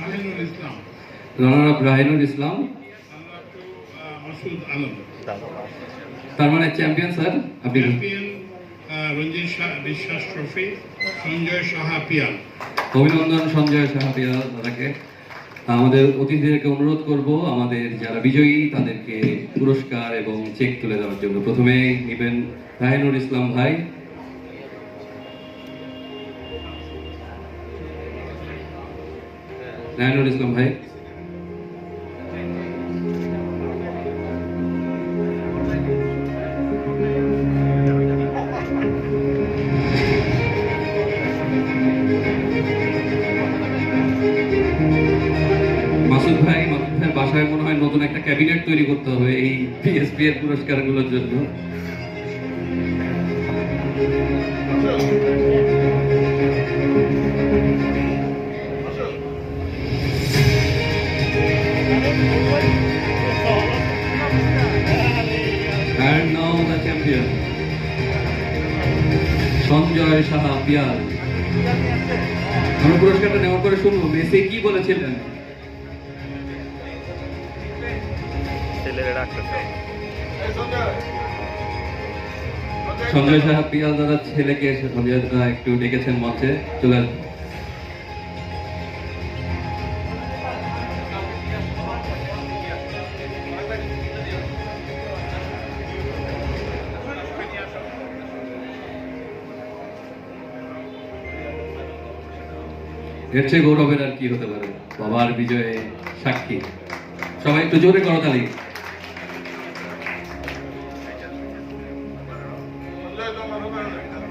রাহিনুল ইসলাম। রানার রাহিনুল ইসলাম। মাসুদ আলম। তার মানে champion sir আপনি চ্যাম্পিয়ন রঞ্জিত বিশ্বাস ট্রফি সঞ্জয় সাহা পিয়াল। অভিনন্দন সঞ্জয় সাহাবিয়া দাদাকে। আমাদের অতিথিদেরকে অনুরোধ করব আমাদের যারা বিজয়ী তাদেরকে পুরস্কার এবং চেক তুলে দেওয়ার জন্য। প্রথমে নেবেন রাহিনুল ইসলাম ভাই। রাহিনুল ইসলাম ভাই। মাসুদ ভাই মাসুদ ভাই, বাসায় মনে হয় নতুন একটা ক্যাবিনেট তৈরি করতে হবে এই পিএসপি এর পুরস্কারগুলোর জন্য। And now the champion. Sanjay Saha Piyal আমরা পুরস্কারটা নেওয়ার পরে শুনব মেসি কি বলেছিলেন ছেলেরা ডাকতেছে সঞ্জয় সাহা পিয়াল দাদা ছেলেকে এসে সঞ্জয় দাদা একটু ডেকেছেন মঞ্চে চলে আসবেন। এর চেয়ে গৌরবের আর কি হতে পারে? বাবার বিজয়ে সাক্ষী। সবাই একটু জোরে করো তালি। Thank you.